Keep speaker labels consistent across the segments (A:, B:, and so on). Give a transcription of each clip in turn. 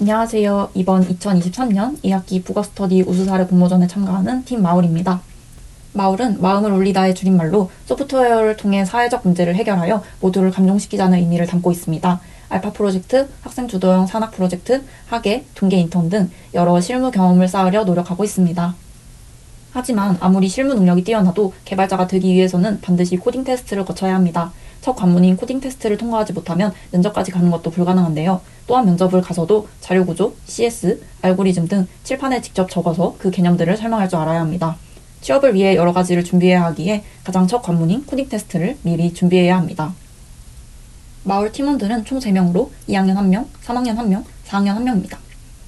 A: 안녕하세요. 이번 2023년 2학기 국어스터디 우수사례 공모전에 참가하는 팀 마을입니다. 마을은 마음을 올리다의 줄임말로 소프트웨어를 통해 사회적 문제를 해결하여 모두를 감동시키자는 의미를 담고 있습니다. 알파 프로젝트, 학생 주도형 산학 프로젝트, 학예, 동계 인턴 등 여러 실무 경험을 쌓으려 노력하고 있습니다. 하지만 아무리 실무 능력이 뛰어나도 개발자가 되기 위해서는 반드시 코딩 테스트를 거쳐야 합니다. 첫 관문인 코딩 테스트를 통과하지 못하면 면접까지 가는 것도 불가능한데요. 또한 면접을 가서도 자료 구조, CS, 알고리즘 등 칠판에 직접 적어서 그 개념들을 설명할 줄 알아야 합니다. 취업을 위해 여러 가지를 준비해야 하기에 가장 첫 관문인 코딩 테스트를 미리 준비해야 합니다. 마을 팀원들은 총 3명으로 2학년 1명, 3학년 1명, 4학년 1명입니다.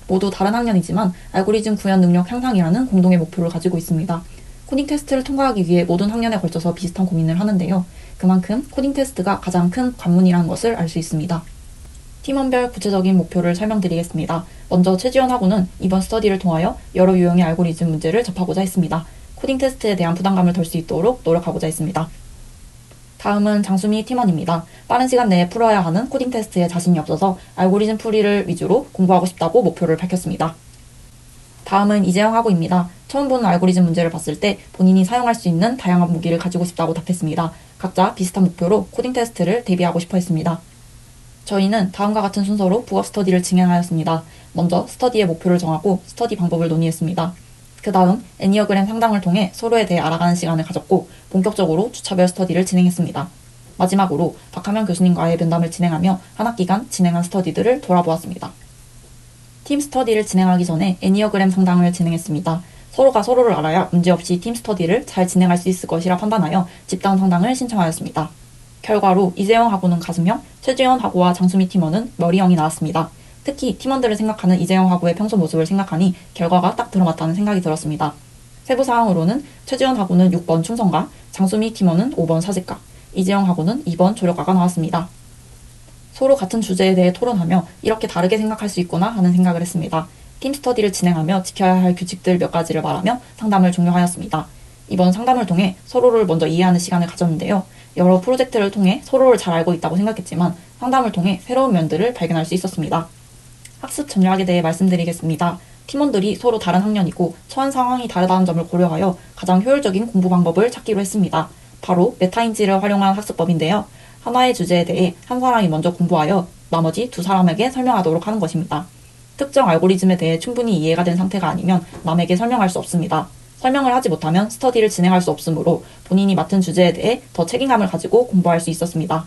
A: 모두 다른 학년이지만 알고리즘 구현 능력 향상이라는 공동의 목표를 가지고 있습니다. 코딩 테스트를 통과하기 위해 모든 학년에 걸쳐서 비슷한 고민을 하는데요. 그만큼 코딩 테스트가 가장 큰 관문이라는 것을 알 수 있습니다. 팀원별 구체적인 목표를 설명드리겠습니다. 먼저 최지원하고는 이번 스터디를 통하여 여러 유형의 알고리즘 문제를 접하고자 했습니다. 코딩 테스트에 대한 부담감을 덜 수 있도록 노력하고자 했습니다. 다음은 장수미 팀원입니다. 빠른 시간 내에 풀어야 하는 코딩 테스트에 자신이 없어서 알고리즘 풀이를 위주로 공부하고 싶다고 목표를 밝혔습니다. 다음은 이재영하고입니다. 처음 보는 알고리즘 문제를 봤을 때 본인이 사용할 수 있는 다양한 무기를 가지고 싶다고 답했습니다. 각자 비슷한 목표로 코딩 테스트를 대비하고 싶어 했습니다. 저희는 다음과 같은 순서로 북어 스터디를 진행하였습니다. 먼저 스터디의 목표를 정하고 스터디 방법을 논의했습니다. 그 다음 애니어그램 상담을 통해 서로에 대해 알아가는 시간을 가졌고 본격적으로 주차별 스터디를 진행했습니다. 마지막으로 박하면 교수님과의 면담을 진행하며 한 학기간 진행한 스터디들을 돌아보았습니다. 팀 스터디를 진행하기 전에 애니어그램 상담을 진행했습니다. 서로가 서로를 알아야 문제없이 팀 스터디를 잘 진행할 수 있을 것이라 판단하여 집단 상담을 신청하였습니다. 결과로 이재영하고는 가슴형, 최지현하고와 장수미 팀원은 머리형이 나왔습니다. 특히 팀원들을 생각하는 이재영하고의 평소 모습을 생각하니 결과가 딱 들어맞다는 생각이 들었습니다. 세부 사항으로는 최지현하고는 6번 충성가, 장수미 팀원은 5번 사직가, 이재영하고는 2번 조력가가 나왔습니다. 서로 같은 주제에 대해 토론하며 이렇게 다르게 생각할 수 있구나 하는 생각을 했습니다. 팀 스터디를 진행하며 지켜야 할 규칙들 몇 가지를 말하며 상담을 종료하였습니다. 이번 상담을 통해 서로를 먼저 이해하는 시간을 가졌는데요. 여러 프로젝트를 통해 서로를 잘 알고 있다고 생각했지만 상담을 통해 새로운 면들을 발견할 수 있었습니다. 학습 전략에 대해 말씀드리겠습니다. 팀원들이 서로 다른 학년이고 처한 상황이 다르다는 점을 고려하여 가장 효율적인 공부 방법을 찾기로 했습니다. 바로 메타인지를 활용한 학습법인데요. 하나의 주제에 대해 한 사람이 먼저 공부하여 나머지 두 사람에게 설명하도록 하는 것입니다. 특정 알고리즘에 대해 충분히 이해가 된 상태가 아니면 남에게 설명할 수 없습니다. 설명을 하지 못하면 스터디를 진행할 수 없으므로 본인이 맡은 주제에 대해 더 책임감을 가지고 공부할 수 있었습니다.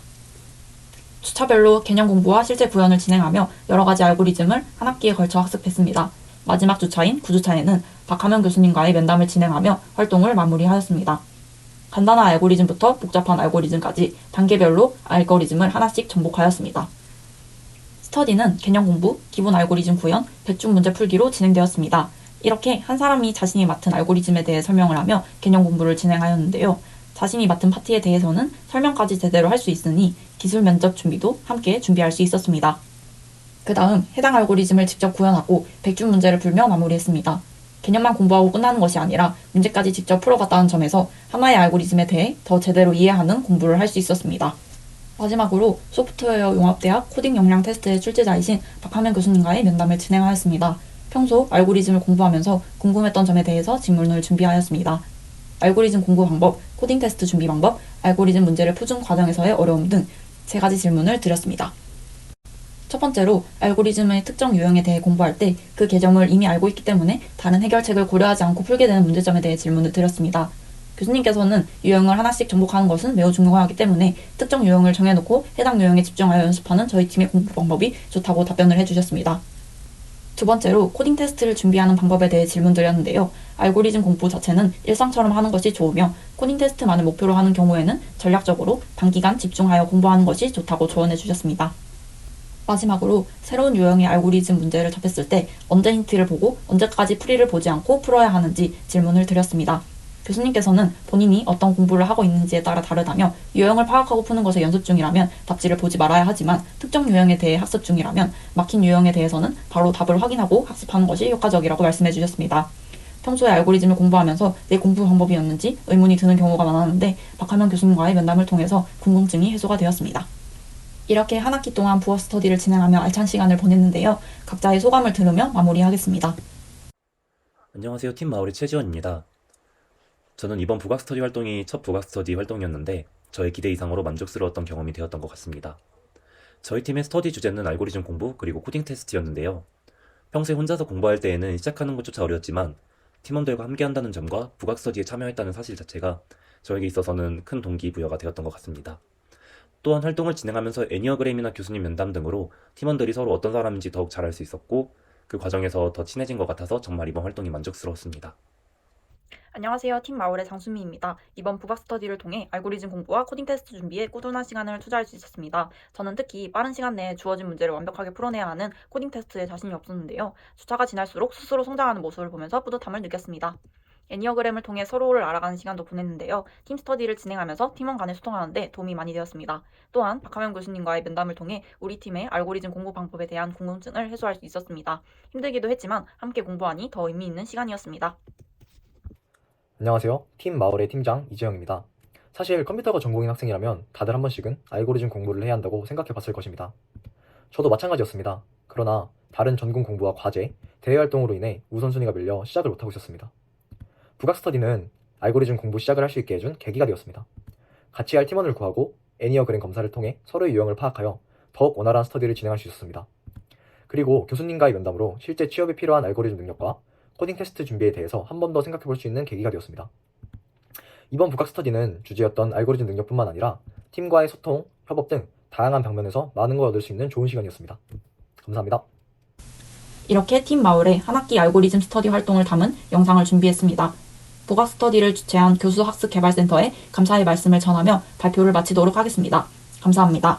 A: 주차별로 개념 공부와 실제 구현을 진행하며 여러 가지 알고리즘을 한 학기에 걸쳐 학습했습니다. 마지막 주차인 9주차에는 박하면 교수님과의 면담을 진행하며 활동을 마무리하였습니다. 간단한 알고리즘부터 복잡한 알고리즘까지 단계별로 알고리즘을 하나씩 정복하였습니다. 스터디는 개념 공부, 기본 알고리즘 구현, 백중 문제 풀기로 진행되었습니다. 이렇게 한 사람이 자신이 맡은 알고리즘에 대해 설명을 하며 개념 공부를 진행하였는데요. 자신이 맡은 파트에 대해서는 설명까지 제대로 할 수 있으니 기술 면접 준비도 함께 준비할 수 있었습니다. 그 다음 해당 알고리즘을 직접 구현하고 백중 문제를 풀며 마무리했습니다. 개념만 공부하고 끝나는 것이 아니라 문제까지 직접 풀어봤다는 점에서 하나의 알고리즘에 대해 더 제대로 이해하는 공부를 할 수 있었습니다. 마지막으로 소프트웨어 용합대학 코딩 역량 테스트의 출제자이신 박하면 교수님과의 면담을 진행하였습니다. 평소 알고리즘을 공부하면서 궁금했던 점에 대해서 질문을 준비하였습니다. 알고리즘 공부 방법, 코딩 테스트 준비 방법, 알고리즘 문제를 푸는 과정에서의 어려움 등 세 가지 질문을 드렸습니다. 첫 번째로 알고리즘의 특정 유형에 대해 공부할 때 그 개념을 이미 알고 있기 때문에 다른 해결책을 고려하지 않고 풀게 되는 문제점에 대해 질문을 드렸습니다. 교수님께서는 유형을 하나씩 정복하는 것은 매우 중요하기 때문에 특정 유형을 정해놓고 해당 유형에 집중하여 연습하는 저희 팀의 공부 방법이 좋다고 답변을 해주셨습니다. 두 번째로 코딩 테스트를 준비하는 방법에 대해 질문드렸는데요. 알고리즘 공부 자체는 일상처럼 하는 것이 좋으며 코딩 테스트만을 목표로 하는 경우에는 전략적으로 단기간 집중하여 공부하는 것이 좋다고 조언해 주셨습니다. 마지막으로 새로운 유형의 알고리즘 문제를 접했을 때 언제 힌트를 보고 언제까지 풀이를 보지 않고 풀어야 하는지 질문을 드렸습니다. 교수님께서는 본인이 어떤 공부를 하고 있는지에 따라 다르다며 유형을 파악하고 푸는 것에 연습 중이라면 답지를 보지 말아야 하지만 특정 유형에 대해 학습 중이라면 막힌 유형에 대해서는 바로 답을 확인하고 학습하는 것이 효과적이라고 말씀해 주셨습니다. 평소에 알고리즘을 공부하면서 내 공부 방법이었는지 의문이 드는 경우가 많았는데 박하면 교수님과의 면담을 통해서 궁금증이 해소가 되었습니다. 이렇게 한 학기 동안 부어 스터디를 진행하며 알찬 시간을 보냈는데요. 각자의 소감을 들으며 마무리하겠습니다.
B: 안녕하세요. 팀 마을의 최지원입니다. 저는 이번 부각 스터디 활동이 첫 부각 스터디 활동이었는데 저의 기대 이상으로 만족스러웠던 경험이 되었던 것 같습니다. 저희 팀의 스터디 주제는 알고리즘 공부 그리고 코딩 테스트였는데요. 평소에 혼자서 공부할 때에는 시작하는 것조차 어려웠지만 팀원들과 함께 한다는 점과 부각 스터디에 참여했다는 사실 자체가 저에게 있어서는 큰 동기부여가 되었던 것 같습니다. 또한 활동을 진행하면서 애니어그램이나 교수님 면담 등으로 팀원들이 서로 어떤 사람인지 더욱 잘 알 수 있었고 그 과정에서 더 친해진 것 같아서 정말 이번 활동이 만족스러웠습니다.
C: 안녕하세요. 팀 마을의 장수미입니다. 이번 부각 스터디를 통해 알고리즘 공부와 코딩 테스트 준비에 꾸준한 시간을 투자할 수 있었습니다. 저는 특히 빠른 시간 내에 주어진 문제를 완벽하게 풀어내야 하는 코딩 테스트에 자신이 없었는데요. 주차가 지날수록 스스로 성장하는 모습을 보면서 뿌듯함을 느꼈습니다. 애니어그램을 통해 서로를 알아가는 시간도 보냈는데요. 팀 스터디를 진행하면서 팀원 간에 소통하는데 도움이 많이 되었습니다. 또한 박하명 교수님과의 면담을 통해 우리 팀의 알고리즘 공부 방법에 대한 궁금증을 해소할 수 있었습니다. 힘들기도 했지만 함께 공부하니 더 의미 있는 시간이었습니다.
D: 안녕하세요. 팀 마을의 팀장 이재영입니다. 사실 컴퓨터가 전공인 학생이라면 다들 한 번씩은 알고리즘 공부를 해야 한다고 생각해 봤을 것입니다. 저도 마찬가지였습니다. 그러나 다른 전공 공부와 과제, 대외 활동으로 인해 우선순위가 밀려 시작을 못하고 있었습니다. 부각 스터디는 알고리즘 공부 시작을 할 수 있게 해준 계기가 되었습니다. 같이 할 팀원을 구하고 애니어그램 검사를 통해 서로의 유형을 파악하여 더욱 원활한 스터디를 진행할 수 있었습니다. 그리고 교수님과의 면담으로 실제 취업에 필요한 알고리즘 능력과 코딩 테스트 준비에 대해서 한 번 더 생각해 볼 수 있는 계기가 되었습니다. 이번 북학 스터디는 주제였던 알고리즘 능력뿐만 아니라 팀과의 소통, 협업 등 다양한 방면에서 많은 걸 얻을 수 있는 좋은 시간이었습니다. 감사합니다.
A: 이렇게 팀 마을의 한 학기 알고리즘 스터디 활동을 담은 영상을 준비했습니다. 부각 스터디를 주최한 교수학습개발센터에 감사의 말씀을 전하며 발표를 마치도록 하겠습니다. 감사합니다.